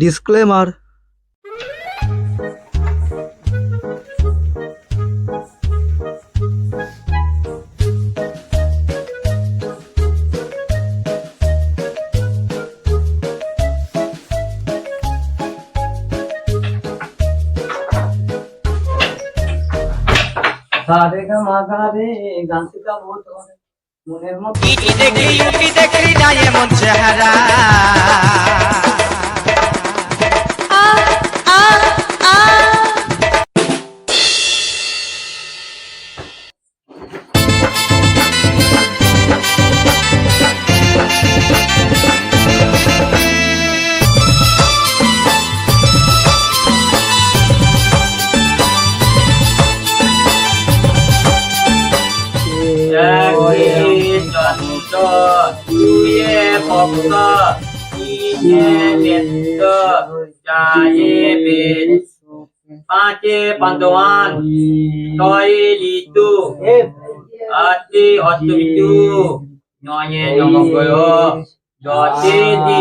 Disclaimer. সারে গা মা মনের মতো। ইটি দেখলি উটি দেখলি না এমন চেহারা। ভক্ত পাঁচে পান্তবান ছয়ে লিতু নয়ে দশে দি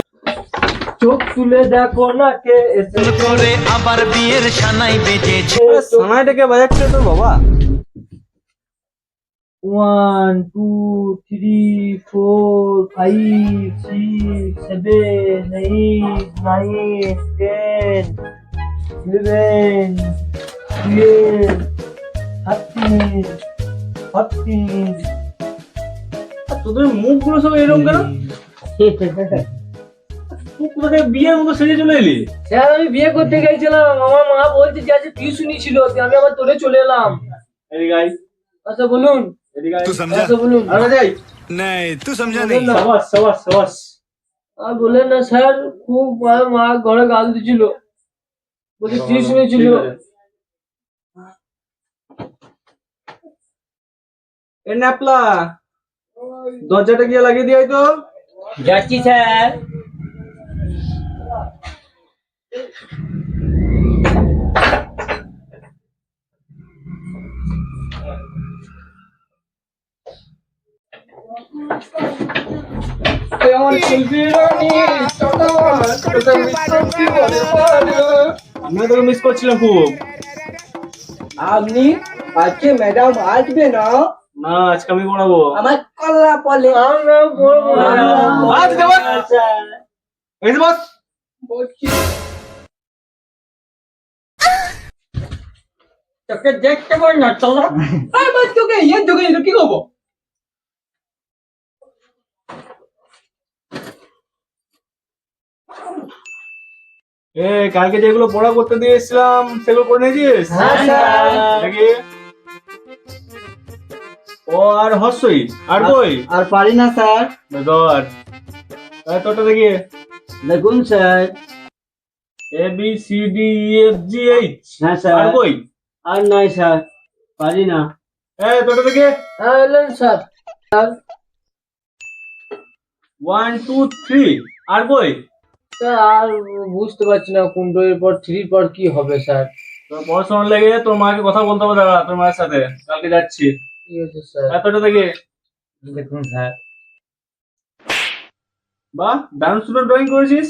চোখ তুলে দেখো না কে এসে করে আবার বিয়ের সানাই বেজেছে। সোনাইটাকে বাজাচ্ছে তোর বাবা। One two three four five six seven eight nine ten eleven twelve thirteen fourteen তোদের মুখগুলো সব এরকম কেন? তুই বিয়ের মতো সেজে চলে এলি? স্যার আমি বিয়ে করতে গেছিলাম। আমার মা বলছে যে আজকে টিউশনি ছিল আমি আবার তোরে চলে এলাম। আচ্ছা বলুন। तू समझा আচ্ছা বলুন আরে যাই नहीं तू समझा नहीं সাবাস সাবাস সাবাস আর বললেন না স্যার খুব আমার মা ঘরে গাল দিছিল বলছে টিউশনি ছিল ঠিক আছে। এ ন্যাপলা দরজাটা গিয়ে লাগিয়ে দিয়ে আয় তো যাচ্ছি স্যার আমরা তোকে মিস করছিলাম খুব আপনি আজকে ম্যাডাম আসবে না না আজকে আমি পড়াবো আমার কল্লা পলে আমরা বলব না। আজ দেবো এই যে বস বলছি তোকে দেখতে পারি না চলো আমার তোকে ইয়ে তোকে এটা কি করব এ কালকে যেগুলো পড়া করতে দিয়েছিলাম সেগুলো করে নিয়েছিস? হ্যাঁ, স্যার। ও আর হর্ষই আর কই? আর পারি না স্যার। ধর তাহলে তোরটা দেখি। দেখুন sir. A B C D E F G H. হ্যাঁ স্যার। আর কই? আর নাই স্যার। পারি না। এ তোরটা দেখি। হ্যাঁ sir sir. One two three. আর কই? স্যার আর বুঝতে পারছি না কোনটা এর পর থ্রির পর কি হবে স্যার? তোর পড়াশোনা লেগে তোর মাকে কথা বলতে হবে দাদা তোর মায়ের সাথে। কালকে যাচ্ছি। ঠিক আছে স্যার। এতটা দেখি দেখুন স্যার। বাহ দারুণ সুন্দর ড্রয়িং করেছিস?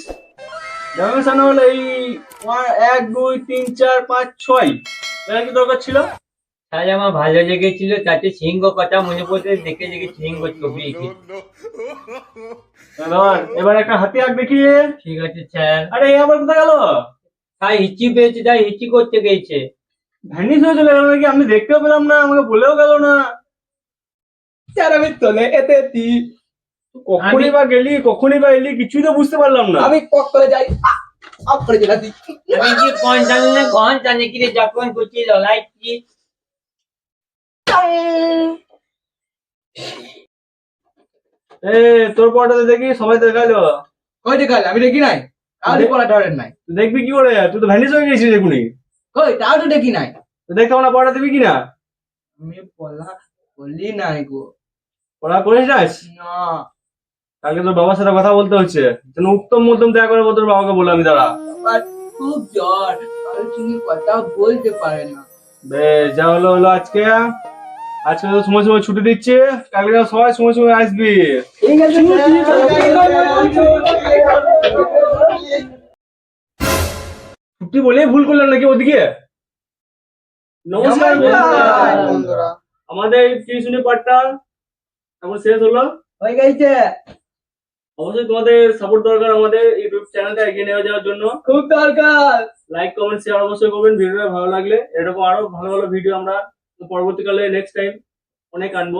ড্রয়িং সামনে হলো এই এক দুই তিন চার পাঁচ ছয়। এটা কি দরকার ছিল? স্যার আমার ভালো লেগেছিল তাতে সিংহ কথা মনে পড়তে দেখে দেখে সিংহ ছবি। এবার একটা হাতি আঁক দেখি ঠিক আছে স্যার। আরে এই আবার কোথায় গেল? তাই হিচি পেয়েছে তাই হিচি করতে গেছে। ভ্যানিস হয়ে চলে গেল নাকি? আমি দেখতেও পেলাম না আমাকে বলেও গেল না। স্যার আমি তোলে এতে দি কখনই বা গেলি কখনই বা এলি কিছুই তো বুঝতে পারলাম না। আমি কক করে যাই। আপ করে চলে আমি কি কোন জানি না কোন জানি কি রে যখন করছি লড়াই কি এ তোর পড়াটা দেখি সবাই দেখাল। কই দেখাল? আমি দেখি নাই। তাও তো পড়া নাই। দেখবি কি করে? তুই তো ভ্যানিস হয়ে গেছিস কই? তাও তো দেখি নাই। তো দেখতে না দিবি আমি পড়া বললি নাই গো। পড়া করিস না? না। কালকে তোর বাবার সাথে কথা বলতে হচ্ছে। যেন উত্তম মধ্যম দেখা করে তোর বাবাকে বলে আমি দাঁড়া। খুব জ্বর। সঙ্গে কথা বলতে পারে না। বেশ যা হলো হলো আজকে। আজকে তো সময় সময় ছুটি দিচ্ছে। কালকে তো সবাই সময় সময় আসবি। ছুটি বলেই ভুল করলাম নাকি ওদিকে? নমস্কার নমস্কার, বন্ধুরা। আমাদের টিউশনি পাঠটা এখন শেষ হলো। হয়ে গেছে। অবশ্যই তোমাদের সাপোর্ট দরকার আমাদের ইউটিউব চ্যানেলটা এগিয়ে নিয়ে যাওয়ার জন্য। খুব দরকার। লাইক কমেন্ট শেয়ার অবশ্যই করবেন। ভিডিওটা ভালো লাগলে। এরকম আরও ভালো ভালো ভিডিও আমরা পরবর্তীকালে নেক্সট টাইম অনেক আনব।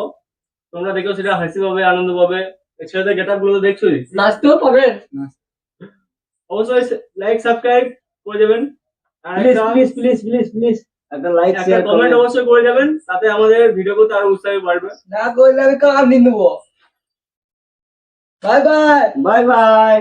তোমরা দেখো সেটা হাসি পাবে আনন্দ পাবে। এই ছেলেদের গেট আপগুলো তো দেখছোই। নাচতেও পাবেন অবশ্যই লাইক সাবস্ক্রাইব করে দেবেন। আর please please please please please একটা লাইক শেয়ার কমেন্ট অবশ্যই করে যাবেন তাতে আমাদের ভিডিও করতে আরও উৎসাহ বাড়বে। না করলে আমি কাম নিয়ে নেব বাই বাই বাই বাই